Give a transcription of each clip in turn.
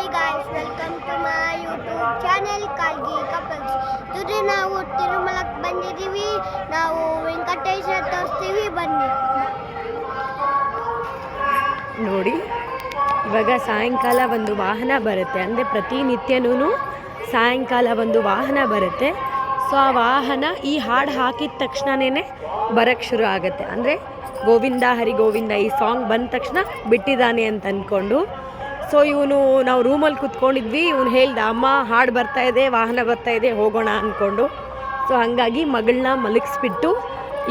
Hi guys welcome to my YouTube channel Kalgi couples ಜೊತೆ ನಾವು ತಿರುಮಲಕ್ಕೆ ಬಂದಿದ್ದೀವಿ. ನಾವು ವೆಂಕಟೇಶ ತೋರಿಸ್ತೀವಿ. ಬನ್ನಿ. ನೋಡಿ, ಇವಾಗ ಸಾಯಂಕಾಲ ಒಂದು ವಾಹನ ಬರುತ್ತೆ. ಅಂದರೆ ಪ್ರತಿನಿತ್ಯನೂ ಸಾಯಂಕಾಲ ಒಂದು ವಾಹನ ಬರುತ್ತೆ. ಸೊ ಆ ವಾಹನ ಈ ಹಾಡು ಹಾಕಿದ ತಕ್ಷಣವೇ ಬರೋಕ್ಕೆ ಶುರು ಆಗುತ್ತೆ. ಅಂದರೆ ಗೋವಿಂದ ಹರಿ ಗೋವಿಂದ ಈ ಸಾಂಗ್ ಬಂದ ತಕ್ಷಣ ಬಿಟ್ಟಿದ್ದಾನೆ ಅಂತ ಅಂದ್ಕೊಂಡು ಸೊ ಇವನು ನಾವು ರೂಮಲ್ಲಿ ಕುತ್ಕೊಂಡಿದ್ವಿ. ಇವನು ಹೇಳ್ದ, ಅಮ್ಮ, ಹಾಡು ಬರ್ತಾ ಇದೆ, ವಾಹನ ಬರ್ತಾ ಇದೆ, ಹೋಗೋಣ ಅಂದ್ಕೊಂಡು ಸೊ ಹಾಗಾಗಿ ಮಗಳನ್ನ ಮಲಗಿಸ್ಬಿಟ್ಟು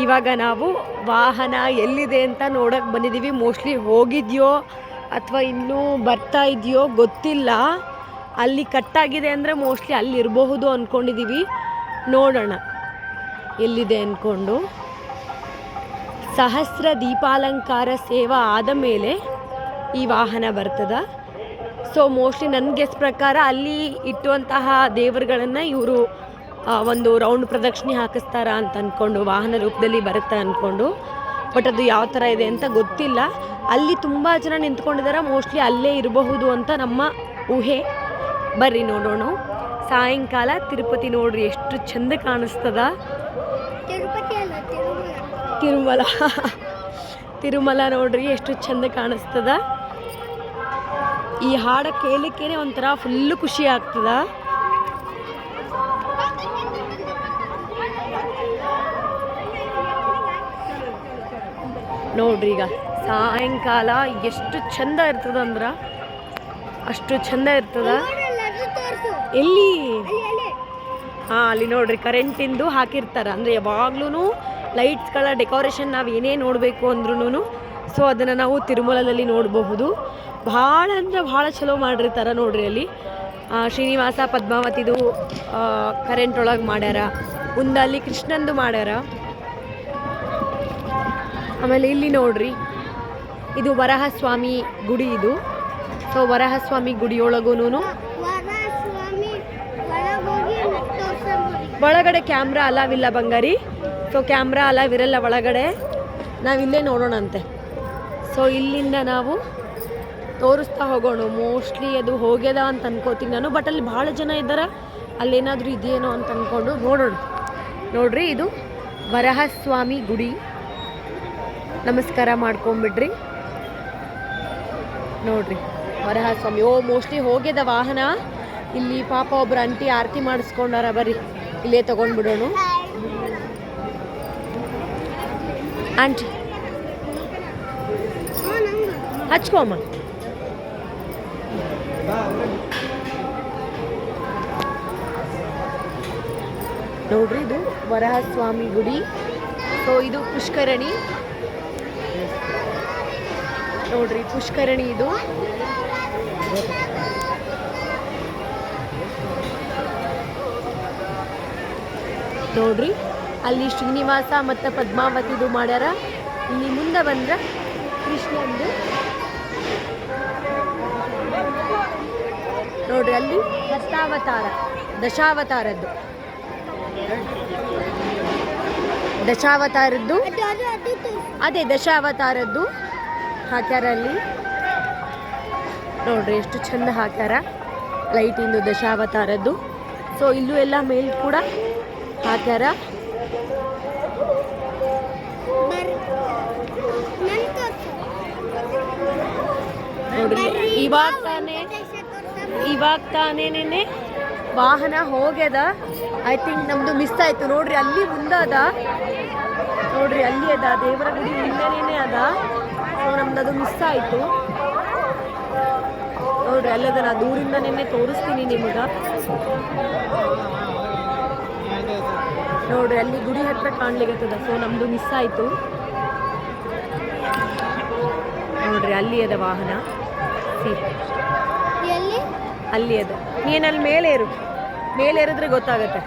ಇವಾಗ ನಾವು ವಾಹನ ಎಲ್ಲಿದೆ ಅಂತ ನೋಡೋಕ್ಕೆ ಬಂದಿದ್ದೀವಿ ಮೋಸ್ಟ್ಲಿ ಹೋಗಿದೆಯೋ ಅಥವಾ ಇನ್ನೂ ಬರ್ತಾ ಇದೆಯೋ ಗೊತ್ತಿಲ್ಲ. ಅಲ್ಲಿ ಕಟ್ಟಾಗಿದೆ ಅಂದರೆ ಮೋಸ್ಟ್ಲಿ ಅಲ್ಲಿ ಇರಬಹುದು ಅಂದ್ಕೊಂಡಿದ್ದೀವಿ ನೋಡೋಣ. ಎಲ್ಲಿದೆ ಅಂದ್ಕೊಂಡು ಸಹಸ್ರ ದೀಪಾಲಂಕಾರ ಸೇವಾ ಆದ ಮೇಲೆ ಈ ವಾಹನ ಬರ್ತದ. ಸೊ ಮೋಸ್ಟ್ಲಿ ನನ್ನ ಗೆಸ್ ಪ್ರಕಾರ ಅಲ್ಲಿ ಇಟ್ಟುವಂತಹ ದೇವರುಗಳನ್ನು ಇವರು ಒಂದು ರೌಂಡ್ ಪ್ರದಕ್ಷಿಣೆ ಹಾಕಿಸ್ತಾರ ಅಂತ ಅಂದ್ಕೊಂಡು ವಾಹನ ರೂಪದಲ್ಲಿ ಬರುತ್ತೆ ಅಂದ್ಕೊಂಡು ಬಟ್ ಅದು ಯಾವ ಥರ ಇದೆ ಅಂತ ಗೊತ್ತಿಲ್ಲ. ಅಲ್ಲಿ ತುಂಬ ಜನ ನಿಂತ್ಕೊಂಡಿದ್ದಾರೆ ಮೋಸ್ಟ್ಲಿ ಅಲ್ಲೇ ಇರಬಹುದು ಅಂತ ನಮ್ಮ ಊಹೆ. ಬರ್ರಿ ನೋಡೋಣ. ಸಾಯಂಕಾಲ ತಿರುಪತಿ ನೋಡ್ರಿ ಎಷ್ಟು ಚಂದ ಕಾಣಿಸ್ತದ. ತಿರುಮಲ. ತಿರುಮಲ ನೋಡ್ರಿ ಎಷ್ಟು ಚಂದ ಕಾಣಿಸ್ತದ. ಈ ಹಾಡ ಕೇಳಲಿಕ್ಕೇನೆ ಒಂಥರ ಫುಲ್ಲು ಖುಷಿ ಆಗ್ತದ. ನೋಡ್ರಿ ಈಗ ಸಾಯಂಕಾಲ ಎಷ್ಟು ಚಂದ ಇರ್ತದ ಅಂದ್ರ? ಅಷ್ಟು ಚಂದ ಇರ್ತದ? ಎಲ್ಲಿ? ಹಾಂ, ಅಲ್ಲಿ ನೋಡ್ರಿ ಕರೆಂಟಿಂದು ಹಾಕಿರ್ತಾರೆ. ಅಂದರೆ ಯಾವಾಗ್ಲೂ ಲೈಟ್ಸ್ಗಳ ಡೆಕೋರೇಷನ್ ನಾವು ಏನೇ ನೋಡಬೇಕು ಅಂದ್ರೂ ಸೊ ಅದನ್ನು ನಾವು ತಿರುಮಲದಲ್ಲಿ ನೋಡಬಹುದು. ಭಾಳ ಅಂದ್ರೆ ಭಾಳ ಚಲೋ ಮಾಡಿರ್ತಾರೆ ನೋಡ್ರಿ ಅಲ್ಲಿ. ಶ್ರೀನಿವಾಸ ಪದ್ಮಾವತಿದು ಕರೆಂಟ್ ಒಳಗೆ ಮಾಡ್ಯಾರ. ಮುಂದೆ ಅಲ್ಲಿ ಕೃಷ್ಣಂದು ಮಾಡ್ಯಾರ. ಆಮೇಲೆ ಇಲ್ಲಿ ನೋಡ್ರಿ ಇದು ವರಹಸ್ವಾಮಿ ಗುಡಿ ಇದು. ಸೊ ವರಹಸ್ವಾಮಿ ಗುಡಿಯೊಳಗೂ ವರಸ್ವಾಮಿ ಒಳಗೋಗಿ ತೋರ್ಸಂಬರಿ ಒಳಗಡೆ ಕ್ಯಾಮ್ರಾ ಅಲಾವಿಲ್ಲ ಬಂಗಾರಿ. ಸೊ ಕ್ಯಾಮ್ರಾ ಅಲಾವಿರಲ್ಲ ಒಳಗಡೆ. ನಾವಿಲ್ಲೇ ನೋಡೋಣಂತೆ. ಸೊ ಇಲ್ಲಿಂದ ನಾವು ತೋರಿಸ್ತಾ ಹೋಗೋಣ. ಮೋಸ್ಟ್ಲಿ ಅದು ಹೋಗ್ಯದ ಅಂತ ಅನ್ಕೋತೀನಿ ನಾನು ಬಟ್ ಅಲ್ಲಿ ಭಾಳ ಜನ ಇದ್ದಾರೆ ಅಲ್ಲೇನಾದರೂ ಇದೆಯೇನೋ ಅಂತ ಅಂದ್ಕೊಂಡು ನೋಡೋಣ. ನೋಡ್ರಿ, ಇದು ವರಹಸ್ವಾಮಿ ಗುಡಿ. ನಮಸ್ಕಾರ ಮಾಡ್ಕೊಂಬಿಡ್ರಿ. ನೋಡ್ರಿ, ವರಹಸ್ವಾಮಿ. ಓ ಮೋಸ್ಟ್ಲಿ ಹೋಗ್ಯದ ವಾಹನ. ಇಲ್ಲಿ ಪಾಪ ಒಬ್ರು ಅಂಟಿ ಆರತಿ ಮಾಡಿಸ್ಕೊಂಡಾರ ಬರ್ರಿ. ಇಲ್ಲೇ ತಗೊಂಡ್ಬಿಡೋಣ. ಆಂಟಿ. ಹಚ್ಕೊಮ್ಮ ನೋಡ್ರಿ ಇದು ವರಹಸ್ವಾಮಿ ಗುಡಿ. ಸೊ ಇದು ಪುಷ್ಕರಣಿ. ನೋಡ್ರಿ, ಪುಷ್ಕರಣಿ ಇದು. ನೋಡ್ರಿ, ಅಲ್ಲಿ ಶ್ರೀನಿವಾಸ ಮತ್ತು ಪದ್ಮಾವತಿದು ಮಾಡ್ಯಾರ. ಇಲ್ಲಿ ಮುಂದೆ ಬಂದ್ರೆ ಕೃಷ್ಣಂದು ಅಲ್ಲಿ ಹಸ್ತಾವತಾರ ದಶಾವತಾರದ್ದು. ದಶಾವತಾರದ್ದು? ಅದು ದಶಾವತಾರದ್ದು. ಹಾಕ್ಯಾರ ಅಲ್ಲಿ ನೋಡ್ರಿ ಎಷ್ಟು ಚಂದ ಹಾಕ್ಯಾರ. ಲೈಟಿಂದು ದಶಾವತಾರದ್ದು. ಸೊ ಇಲ್ಲೂ ಎಲ್ಲ ಮೇಲ್ ಕೂಡ ಹಾಕ್ಯಾರ. ನೋಡ್ರಿ ಇವಾಗ ತಾನೇ ಇವಾಗ ತಾನೇನೆ ವಾಹನ ಹೋಗ್ಯದ. ಐ ಥಿಂಕ್ ನಮ್ದು ಮಿಸ್ ಆಯ್ತು. ನೋಡ್ರಿ, ಅಲ್ಲಿ ಮುಂದೆ ಅದ ನೋಡ್ರಿ, ಅಲ್ಲಿ ಅದ. ದೇವರ ಗುಡಿ ಮುಂದೆನೇ ಅದ. ಸೊ ನಮ್ದು ಅದು ಮಿಸ್ ಆಯ್ತು. ನೋಡ್ರಿ ಅಲ್ಲದ ನಾ ದೂರಿಂದನೇ ತೋರಿಸ್ತೀನಿ ನಿಮಗೆ. ನೋಡ್ರಿ, ಅಲ್ಲಿ ಗುಡಿ ಹತ್ರ ಕಾಣ್ಲಿಕ್ಕತ್ತದ ಸೊ ನಮ್ದು ಮಿಸ್ ಆಯ್ತು. ನೋಡ್ರಿ, ಅಲ್ಲಿ ಅದ ವಾಹನ. ಸಿ ಅಲ್ಲಿ ಅದ. ನೀನಲ್ಲಿ ಮೇಲೆ ಏರು. ಮೇಲೆ ಏರಿದ್ರೆ ಗೊತ್ತಾಗುತ್ತೆ.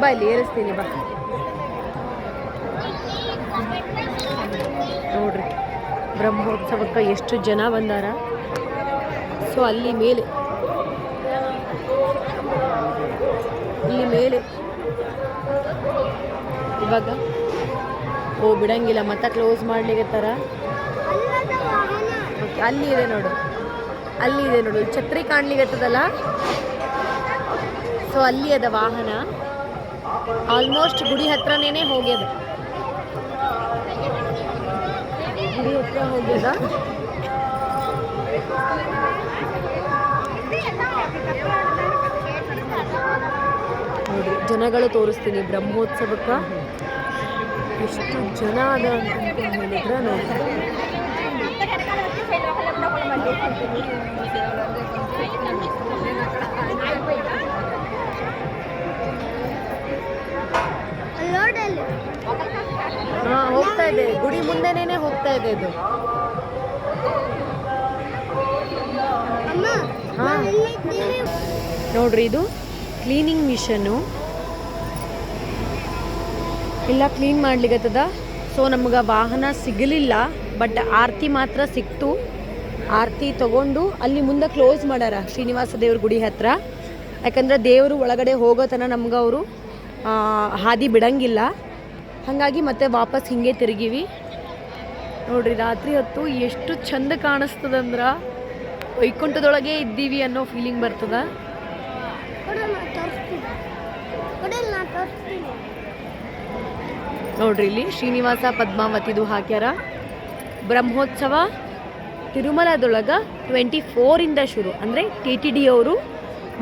ಬಾ ಇಲ್ಲಿ, ಏರಿಸ್ತೀನಿ, ಬಾ. ನೋಡ್ರಿ, ಬ್ರಹ್ಮೋತ್ಸವಕ್ಕೆ ಎಷ್ಟು ಜನ ಬಂದಾರ? ಸೊ ಅಲ್ಲಿ ಮೇಲೆ. ಇಲ್ಲಿ ಮೇಲೆ. ಇವಾಗ, ಓ, ಬಿಡಂಗಿಲ್ಲ, ಮತ್ತೆ ಕ್ಲೋಸ್ ಮಾಡ್ಲಿಕ್ಕೆ ಅಲ್ಲಿ ಇದೆ ನೋಡು. ಅಲ್ಲಿ ಇದೆ ನೋಡು. ಛತ್ರಿ ಕಾಣ್ಲಿಗತ್ತದಲ್ಲ ಸೊ ಅಲ್ಲಿ ಅದ ವಾಹನ. ಆಲ್ಮೋಸ್ಟ್ ಗುಡಿ ಹತ್ರನೇ ಹೋಗ್ಯದ. ಗುಡಿ ಹತ್ರ ಹೋಗ್ಯದ. ನೋಡ್ರಿ, ಜನಗಳು ತೋರಿಸ್ತೀನಿ ಬ್ರಹ್ಮೋತ್ಸವಕ್ಕ. ಎಷ್ಟು ಜನ ಅದ ಅಂತ ಹೇಳಿದ್ರೆ ನೋಡಲ್ಲಿ ಹಾ, ಹೋಗ್ತಾ ಇದೆ. ಗುಡಿ ಮುಂದೆನೇನೆ ಹೋಗ್ತಾ ಇದೆ ಇದು. ನೋಡ್ರಿ, ಇದು ಕ್ಲೀನಿಂಗ್ ಮಿಷನ್ ಇಲ್ಲ ಕ್ಲೀನ್ ಮಾಡ್ಲಿಕ್ಕತ್ತದ ಸೊ ನಮ್ಗೆ ವಾಹನ ಸಿಗಲಿಲ್ಲ. ಬಟ್ ಆರತಿ ಮಾತ್ರ ಸಿಕ್ತು. ಆರತಿ ತಗೊಂಡು ಅಲ್ಲಿ ಮುಂದೆ ಕ್ಲೋಸ್ ಮಾಡ್ಯಾರ ಶ್ರೀನಿವಾಸ ದೇವ್ರ ಗುಡಿ ಹತ್ರ. ಯಾಕಂದ್ರೆ ದೇವರು ಒಳಗಡೆ ಹೋಗೋ ತನಕ ನಮ್ಗೆ ಅವರು ಹಾದಿ ಬಿಡಂಗಿಲ್ಲ. ಹಾಗಾಗಿ ಮತ್ತೆ ವಾಪಸ್ ಹಿಂಗೆ ತಿರುಗಿವಿ. ನೋಡ್ರಿ ರಾತ್ರಿ ಹೊತ್ತು ಎಷ್ಟು ಚಂದ ಕಾಣಿಸ್ತದಂದ್ರೆ. ವೈಕುಂಠದೊಳಗೆ ಇದ್ದೀವಿ ಅನ್ನೋ ಫೀಲಿಂಗ್ ಬರ್ತದ. ನೋಡ್ರಿ ಇಲ್ಲಿ ಶ್ರೀನಿವಾಸ ಪದ್ಮಾವತಿದು ಹಾಕ್ಯಾರ. ಬ್ರಹ್ಮೋತ್ಸವ ತಿರುಮಲದೊಳಗ ಟ್ವೆಂಟಿ ಫೋರಿಂದ ಶುರು. ಅಂದರೆ ಟಿ ಟಿ ಡಿ ಅವರು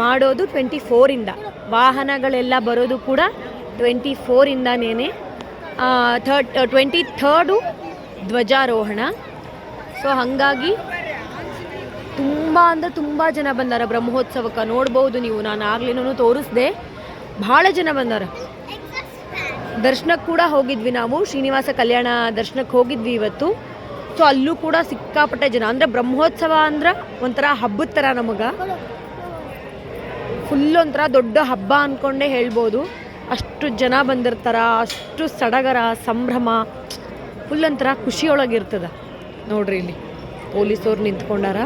ಮಾಡೋದು ಟ್ವೆಂಟಿ ಫೋರಿಂದ ವಾಹನಗಳೆಲ್ಲ ಬರೋದು ಕೂಡ ಟ್ವೆಂಟಿ ಫೋರಿಂದನೇ ಥರ್ಡ್ ಟ್ವೆಂಟಿ ಥರ್ಡು ಧ್ವಜಾರೋಹಣ. ಸೊ ಹಾಗಾಗಿ ತುಂಬ ಅಂದರೆ ತುಂಬ ಜನ ಬಂದಾರ ಬ್ರಹ್ಮೋತ್ಸವಕ್ಕೆ. ನೋಡ್ಬೋದು ನೀವು, ನಾನು ಆಗ್ಲಿನೂ ತೋರಿಸ್ದೆ. ಭಾಳ ಜನ ಬಂದಾರ. ದರ್ಶನಕ್ಕೆ ಕೂಡ ಹೋಗಿದ್ವಿ ನಾವು. ಶ್ರೀನಿವಾಸ ಕಲ್ಯಾಣ ದರ್ಶನಕ್ಕೆ ಹೋಗಿದ್ವಿ ಇವತ್ತು. ಸೊ ಅಲ್ಲೂ ಕೂಡ ಸಿಕ್ಕಾಪಟ್ಟೆ ಜನ. ಅಂದರೆ ಬ್ರಹ್ಮೋತ್ಸವ ಅಂದ್ರೆ ಒಂಥರ ಹಬ್ಬದ ಥರ ನಮಗೆ. ಫುಲ್ ಒಂಥರ ದೊಡ್ಡ ಹಬ್ಬ ಅಂದ್ಕೊಂಡೇ ಹೇಳ್ಬೋದು. ಅಷ್ಟು ಜನ ಬಂದಿರ್ತಾರ, ಅಷ್ಟು ಸಡಗರ, ಸಂಭ್ರಮ ಫುಲ್ ಒಂಥರ ಖುಷಿಯೊಳಗಿರ್ತದ. ನೋಡ್ರಿ ಇಲ್ಲಿ ಪೊಲೀಸವ್ರು ನಿಂತ್ಕೊಂಡಾರ.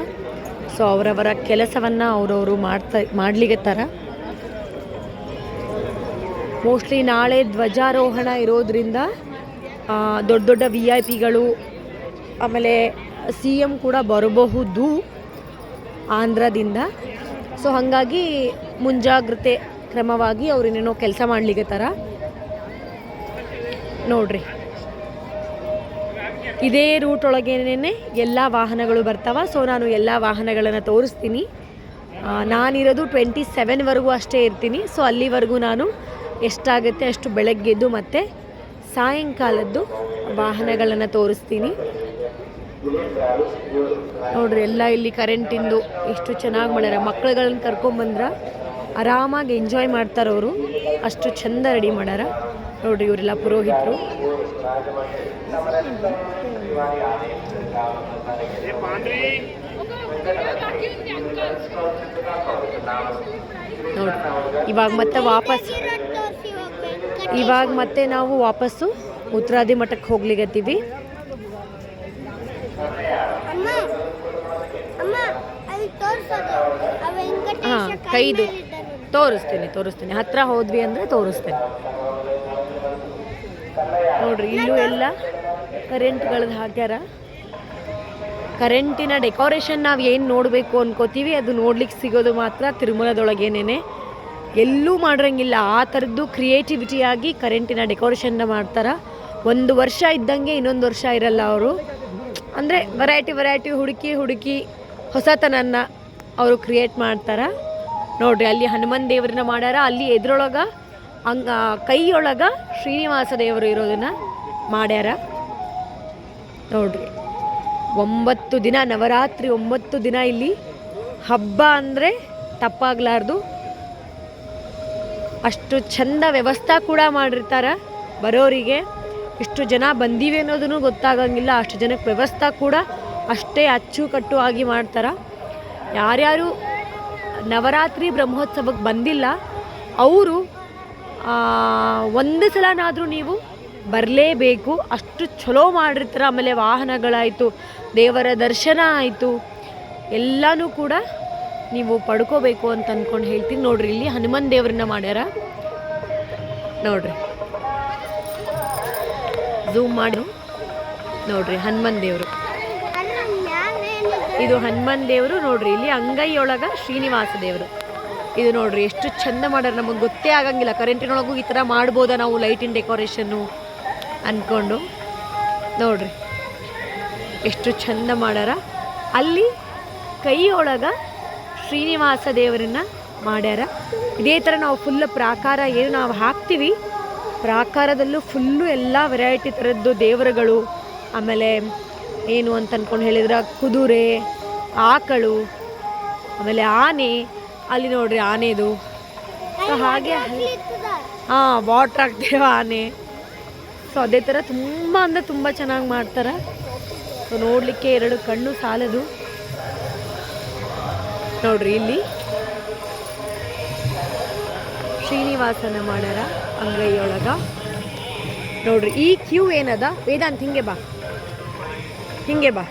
ಸೊ ಅವರವರ ಕೆಲಸವನ್ನು ಅವರವರು ಮಾಡ್ತಾ ಮಾಡ್ಲಿಗತ್ತಾರ ಮೋಸ್ಟ್ಲಿ ನಾಳೆ ಧ್ವಜಾರೋಹಣ ಇರೋದ್ರಿಂದ ದೊಡ್ಡ ದೊಡ್ಡ ವಿ ಐ ಪಿಗಳು ಆಮೇಲೆ ಸಿ ಎಂ ಕೂಡ ಬರಬಹುದು ಆಂಧ್ರದಿಂದ. ಸೊ ಹಾಗಾಗಿ ಮುಂಜಾಗ್ರತೆ ಕ್ರಮವಾಗಿ ಅವ್ರು ಏನೇನೋ ಕೆಲಸ ಮಾಡ್ಲಿಕ್ಕತ್ತಾರ ನೋಡ್ರಿ. ಇದೇ ರೂಟ್ ಒಳಗೇನೆ ಎಲ್ಲ ವಾಹನಗಳು ಬರ್ತಾವ. ಸೊ ನಾನು ಎಲ್ಲ ವಾಹನಗಳನ್ನು ತೋರಿಸ್ತೀನಿ. ನಾನಿರೋದು ಟ್ವೆಂಟಿ ಸೆವೆನ್ವರೆಗೂ ಅಷ್ಟೇ ಇರ್ತೀನಿ. ಸೊ ಅಲ್ಲಿವರೆಗೂ ನಾನು ಎಷ್ಟಾಗುತ್ತೆ ಅಷ್ಟು ಬೆಳಗ್ಗೆದ್ದು ಮತ್ತು ಸಾಯಂಕಾಲದ್ದು ವಾಹನಗಳನ್ನು ತೋರಿಸ್ತೀನಿ. ನೋಡ್ರಿ, ಎಲ್ಲ ಇಲ್ಲಿ ಕರೆಂಟಿಂದು ಎಷ್ಟು ಚೆನ್ನಾಗಿ ಮಾಡ್ಯಾರ. ಮಕ್ಕಳುಗಳನ್ನ ಕರ್ಕೊಂಬಂದ್ರ ಆರಾಮಾಗಿ ಎಂಜಾಯ್ ಮಾಡ್ತಾರೆ ಅವರು. ಅಷ್ಟು ಚಂದ ರೆಡಿ ಮಾಡ್ಯಾರ. ನೋಡ್ರಿ, ಇವರೆಲ್ಲ ಪುರೋಹಿತರು. ನೋಡ್ರಿ, ಇವಾಗ ಮತ್ತೆ ವಾಪಸ್ ಇವಾಗ ಮತ್ತೆ ನಾವು ವಾಪಸ್ಸು ಉತ್ತರಾದಿ ಮಠಕ್ಕೆ ಹೋಗ್ಲಿಗತ್ತೀವಿ ಅಮ್ಮ ಅಮ್ಮ ಅಲ್ಲಿ ತೋರ್ಸೋದು ಆ ವೆಂಕಟೇಶ ಹಾ, ಕೈದು. ತೋರಿಸ್ತೇನೆ ತೋರಿಸ್ತೀನಿ ತೋರಿಸ್ತೀನಿ. ಹತ್ರ ಹೋದ್ವಿ ಅಂದರೆ ತೋರಿಸ್ತೇನೆ. ನೋಡ್ರಿ ಇಲ್ಲೂ ಎಲ್ಲ ಕರೆಂಟ್ಗಳದ್ದು ಹಾಕ್ಯಾರ. ಕರೆಂಟಿನ ಡೆಕೋರೇಷನ್ ನಾವು ಏನು ನೋಡಬೇಕು ಅನ್ಕೋತೀವಿ ಅದು ನೋಡ್ಲಿಕ್ಕೆ ಸಿಗೋದು ಮಾತ್ರ ತಿರುಮಲದೊಳಗೇನೇನೆ. ಎಲ್ಲೂ ಮಾಡಿರಂಗಿಲ್ಲ. ಆ ಥರದ್ದು ಕ್ರಿಯೇಟಿವಿಟಿಯಾಗಿ ಕರೆಂಟಿನ ಡೆಕೋರೇಷನ್ನ ಮಾಡ್ತಾರೆ. ಒಂದು ವರ್ಷ ಇದ್ದಂಗೆ ಇನ್ನೊಂದು ವರ್ಷ ಇರಲ್ಲ ಅವರು. ಅಂದರೆ ವೆರೈಟಿ ವೆರೈಟಿ ಹುಡುಕಿ ಹುಡುಕಿ ಹೊಸತನನ್ನ ಅವರು ಕ್ರಿಯೇಟ್ ಮಾಡ್ತಾರೆ. ನೋಡ್ರಿ, ಅಲ್ಲಿ ಹನುಮನ್ ದೇವರನ್ನ ಮಾಡ್ಯಾರ. ಅಲ್ಲಿ ಎದ್ರೊಳಗ, ಹಂಗ, ಕೈಯೊಳಗ ಶ್ರೀನಿವಾಸ ದೇವರು ಇರೋದನ್ನ ಮಾಡ್ಯಾರ. ನೋಡ್ರಿ, ಒಂಬತ್ತು ದಿನ, ನವರಾತ್ರಿ ಒಂಬತ್ತು ದಿನ ಇಲ್ಲಿ ಹಬ್ಬ ಅಂದರೆ ತಪ್ಪಾಗ್ಲಾರ್ದು. ಅಷ್ಟು ಚಂದ ವ್ಯವಸ್ಥೆ ಕೂಡ ಮಾಡಿರ್ತಾರೆ ಬರೋರಿಗೆ. ಇಷ್ಟು ಜನ ಬಂದೀವಿ ಅನ್ನೋದನ್ನು ಗೊತ್ತಾಗಂಗಿಲ್ಲ. ಅಷ್ಟು ಜನಕ್ಕೆ ವ್ಯವಸ್ಥೆ ಕೂಡ ಅಷ್ಟೇ ಅಚ್ಚುಕಟ್ಟು ಆಗಿ ಮಾಡ್ತಾರೆ. ಯಾರ್ಯಾರು ನವರಾತ್ರಿ ಬ್ರಹ್ಮೋತ್ಸವಕ್ಕೆ ಬಂದಿಲ್ಲ, ಅವರು ಒಂದು ಸಲನಾದರೂ ನೀವು ಬರಲೇಬೇಕು. ಅಷ್ಟು ಚಲೋ ಮಾಡಿರ್ತಾರೆ. ಆಮೇಲೆ ವಾಹನಗಳಾಯಿತು, ದೇವರ ದರ್ಶನ ಆಯಿತು, ಎಲ್ಲನೂ ಕೂಡ ನೀವು ಪಡ್ಕೋಬೇಕು ಅಂತ ಅಂದ್ಕೊಂಡು ಹೇಳ್ತೀನಿ. ನೋಡ್ರಿ, ಇಲ್ಲಿ ಹನುಮಾನ್ ದೇವ್ರನ್ನ ಮಾಡ್ಯಾರ. ನೋಡ್ರಿ. ಝೂಮ್ ಮಾಡಿ. ನೋಡ್ರಿ ಹನುಮನ್ ದೇವರು. ಇದು ಹನುಮನ್ ದೇವರು ನೋಡ್ರಿ, ಇಲ್ಲಿ ಅಂಗೈಯೊಳಗ ಶ್ರೀನಿವಾಸ ದೇವರು. ಇದು ನೋಡ್ರಿ ಎಷ್ಟು ಚಂದ ಮಾಡ್ಯಾರ, ನಮಗೆ ಗೊತ್ತೇ ಆಗಂಗಿಲ್ಲ. ಕರೆಂಟಿನೊಳಗೂ ಈ ಥರ ಮಾಡ್ಬೋದಾ ನಾವು ಲೈಟಿನ ಡೆಕೋರೇಷನ್ನು ಅಂದ್ಕೊಂಡು ನೋಡ್ರಿ, ಎಷ್ಟು ಚಂದ ಮಾಡ್ಯಾರ. ಅಲ್ಲಿ ಕೈಯೊಳಗ ಶ್ರೀನಿವಾಸ ದೇವರನ್ನ ಮಾಡ್ಯಾರ. ಇದೇ ಥರ ನಾವು ಫುಲ್ ಪ್ರಾಕಾರ ಏನು ನಾವು ಹಾಕ್ತೀವಿ. ಪ್ರಾಕಾರದಲ್ಲೂ ಫುಲ್ಲು ಎಲ್ಲ ವೆರೈಟಿ ಥರದ್ದು ದೇವರುಗಳು. ಆಮೇಲೆ ಏನು ಅಂತ ಅಂದ್ಕೊಂಡು ಹೇಳಿದ್ರೆ ಕುದುರೆ ಆಕಳು ಆಮೇಲೆ ಆನೆ ಅಲ್ಲಿ ನೋಡ್ರಿ ಆನೆದು. ಸೊ ಹಾಗೆ ಹಾಂ ವಾಟ್ರ್ ಹಾಕ್ತೇವೆ ಆನೆ. ಸೊ ಅದೇ ಥರ ತುಂಬ ಅಂದರೆ ತುಂಬ ಚೆನ್ನಾಗಿ ಮಾಡ್ತಾರೆ. ಸೊ ನೋಡಲಿಕ್ಕೆ ಎರಡು ಕಣ್ಣು ಸಾಲದು. ನೋಡ್ರಿ ಇಲ್ಲಿ. ಶ್ರೀನಿವಾಸನ ಮಾಡ್ಯಾರ ಅಂಗೈಯೊಳಗ. ನೋಡ್ರಿ, ಈ ಕ್ಯೂ ಏನದ? ವೇದಾಂತ್, ಹಿಂಗೆ ಬಾ. ಹಿಂಗೆ ಬಾ.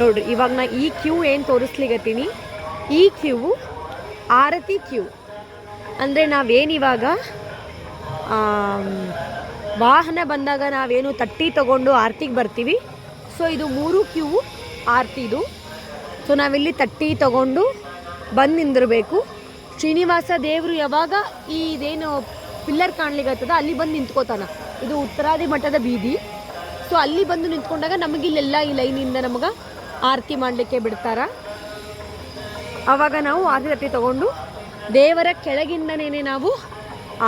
ನೋಡ್ರಿ, ಇವಾಗ ನಾ ಈ ಕ್ಯೂ ಏನು ತೋರಿಸ್ಲಿಗತ್ತೀನಿ ಈ ಕ್ಯೂ, ಆರತಿ ಕ್ಯೂ. ಅಂದರೆ ನಾವೇನಿವಾಗ ವಾಹನ ಬಂದಾಗ ನಾವೇನು ತಟ್ಟಿ ತಗೊಂಡು ಆರತಿಗೆ ಬರ್ತೀವಿ. ಸೊ, ಇದು ಮೂರು ಕ್ಯೂ ಆರತಿದು. ಸೊ, ನಾವಿಲ್ಲಿ ತಟ್ಟಿ ತಗೊಂಡು ಬಂದು ನಿಂದಿರಬೇಕು. ಶ್ರೀನಿವಾಸ ದೇವರು ಯಾವಾಗ ಈ ಇದೇನು ಪಿಲ್ಲರ್ ಕಾಣ್ಲಿಕ್ಕತ್ತದ ಅಲ್ಲಿ ಬಂದು ನಿಂತ್ಕೋತಾನ. ಇದು ಉತ್ತರಾದಿ ಮಠದ ಬೀದಿ. ಸೊ ಅಲ್ಲಿ ಬಂದು ನಿಂತ್ಕೊಂಡಾಗ ನಮಗೆ ಇಲ್ಲೆಲ್ಲ ಈ ಲೈನಿಂದ ನಮಗೆ ಆರತಿ ಮಾಡಲಿಕ್ಕೆ ಬಿಡ್ತಾರ. ಆವಾಗ ನಾವು ಆರತಿ ತಟ್ಟಿ ತಗೊಂಡು ದೇವರ ಕೆಳಗಿಂದನೇ ನಾವು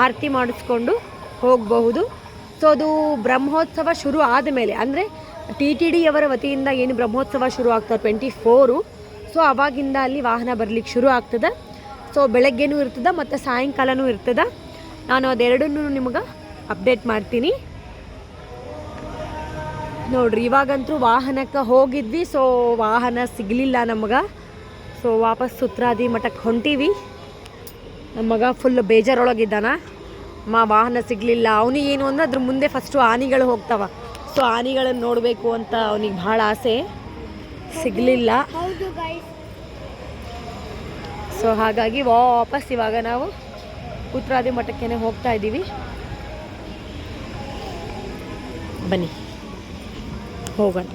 ಆರತಿ ಮಾಡಿಸ್ಕೊಂಡು ಹೋಗಬಹುದು. ಸೊ ಅದು ಬ್ರಹ್ಮೋತ್ಸವ ಶುರು ಆದಮೇಲೆ, ಅಂದರೆ ಟಿ ಟಿ ಡಿಯವರ ವತಿಯಿಂದ ಏನು ಬ್ರಹ್ಮೋತ್ಸವ ಶುರು ಆಗ್ತದೆ ಟ್ವೆಂಟಿ ಫೋರು ಸೊ ಅವಾಗಿಂದ ಅಲ್ಲಿ ವಾಹನ ಬರ್ಲಿಕ್ಕೆ ಶುರು ಆಗ್ತದೆ. ಸೊ ಬೆಳಗ್ಗೆನೂ ಇರ್ತದೆ ಮತ್ತು ಸಾಯಂಕಾಲನೂ ಇರ್ತದೆ. ನಾನು ಅದೆರಡನ್ನೂ ನಿಮಗೆ ಅಪ್ಡೇಟ್ ಮಾಡ್ತೀನಿ. ನೋಡ್ರಿ, ಇವಾಗಂತೂ ವಾಹನಕ್ಕೆ ಹೋಗಿದ್ವಿ. ಸೊ ವಾಹನ ಸಿಗಲಿಲ್ಲ ನಮಗೆ. ಸೊ ವಾಪಸ್ ಸುತ್ರಾದಿ ಮಠಕ್ಕೆ ಹೊಂಟೀವಿ. ನಮ್ಮ ಮಗ ಫುಲ್ ಬೇಜಾರೊಳಗಿದ್ದಾನ. ಮಾ ವಾಹನ ಸಿಗಲಿಲ್ಲ. ಅವನಿಗೆ ಏನು ಅಂದ್ರೆ ಅದ್ರ ಮುಂದೆ ಫಸ್ಟು ಆನೆಗಳು ಹೋಗ್ತಾವ. ಸೊ ಆನೆಗಳನ್ನು ನೋಡಬೇಕು ಅಂತ ಅವನಿಗೆ ಭಾಳ ಆಸೆ. ಸಿಗಲಿಲ್ಲ. ಸೊ ಹಾಗಾಗಿ ವಾಪಸ್ ಇವಾಗ ನಾವು ಉತ್ತರಾದಿ ಮಠಕ್ಕೆ ಹೋಗ್ತಾ ಇದ್ದೀವಿ. ಬನ್ನಿ. ಹೋಗೋಣ.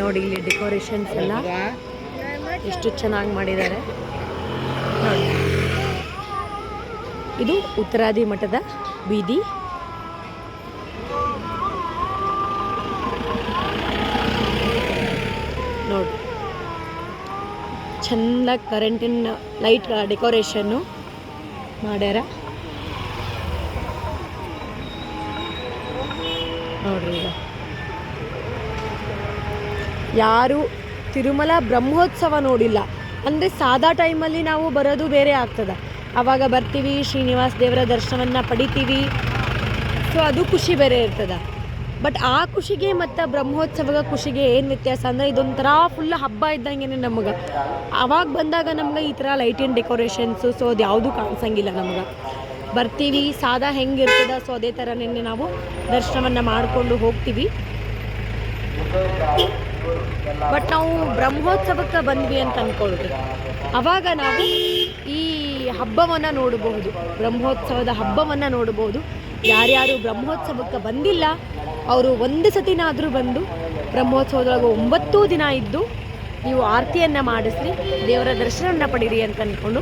ನೋಡಿ ಇಲ್ಲಿ ಡೆಕೋರೇಷನ್ಸ್ ಎಲ್ಲ ಎಷ್ಟು ಚೆನ್ನಾಗಿ ಮಾಡಿದ್ದಾರೆ. ನೋಡಿ. ಇದು ಉತ್ತರಾದಿ ಮಠದ ಬೀದಿ ನೋಡಿ ಚಂದ ಕರೆಂಟಿನ ಲೈಟ್ ಡೆಕೋರೇಷನ್ನು ಮಾಡ್ಯಾರ. ನೋಡ್ರಿ ಈಗ. ಯಾರು ತಿರುಮಲ ಬ್ರಹ್ಮೋತ್ಸವ ನೋಡಿಲ್ಲ. ಅಂದರೆ ಸಾದಾ ಟೈಮಲ್ಲಿ ನಾವು ಬರೋದು ಬೇರೆ ಆಗ್ತದೆ. ಆವಾಗ ಬರ್ತೀವಿ, ಶ್ರೀನಿವಾಸ ದೇವರ ದರ್ಶನವನ್ನು ಪಡಿತೀವಿ. ಸೊ ಅದು ಖುಷಿ ಬೇರೆ ಇರ್ತದೆ. ಬಟ್ ಆ ಖುಷಿಗೆ ಮತ್ತು ಬ್ರಹ್ಮೋತ್ಸವದ ಖುಷಿಗೆ ಏನು ವ್ಯತ್ಯಾಸ ಅಂದರೆ ಇದೊಂಥರ ಫುಲ್ ಹಬ್ಬ ಇದ್ದಂಗೆ ನಮಗೆ. ಆವಾಗ ಬಂದಾಗ ನಮ್ಗೆ ಈ ಥರ ಲೈಟಿನ ಡೆಕೋರೇಷನ್ಸು ಸೊ ಅದು ಯಾವುದೂ ಕಾಣಿಸಂಗಿಲ್ಲ ನಮ್ಗೆ. ಬರ್ತೀವಿ, ಸಾದಾ ಹೆಂಗಿರ್ತದ ಸೊ ಅದೇ ಥರನೇ ನಾವು ದರ್ಶನವನ್ನು ಮಾಡಿಕೊಂಡು ಹೋಗ್ತೀವಿ. ಬಟ್ ನಾವು ಬ್ರಹ್ಮೋತ್ಸವಕ್ಕೆ ಬಂದ್ವಿ ಅಂತ ಅಂದ್ಕೊಳ್ರಿ ಅವಾಗ ನಾವು ಈ ಹಬ್ಬವನ್ನು ನೋಡಬಹುದು, ಬ್ರಹ್ಮೋತ್ಸವದ ಹಬ್ಬವನ್ನು ನೋಡಬಹುದು. ಯಾರ್ಯಾರು ಬ್ರಹ್ಮೋತ್ಸವಕ್ಕೆ ಬಂದಿಲ್ಲ ಅವರು ಒಂದು ಸತಿನಾದರೂ ಬಂದು ಬ್ರಹ್ಮೋತ್ಸವದೊಳಗೆ ಒಂಬತ್ತು ದಿನ ಇದ್ದು ನೀವು ಆರತಿಯನ್ನು ಮಾಡಿಸ್ರಿ, ದೇವರ ದರ್ಶನವನ್ನು ಪಡೀರಿ ಅಂತ ಅಂದ್ಕೊಂಡು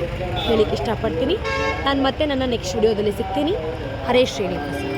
ಹೇಳಿಕ್ಕೆ ಇಷ್ಟಪಡ್ತೀನಿ. ನಾನು ಮತ್ತೆ ನನ್ನ ನೆಕ್ಸ್ಟ್ ವಿಡಿಯೋದಲ್ಲಿ ಸಿಗ್ತೀನಿ. ಹರೇ ಶ್ರೀನಿವಾಸ.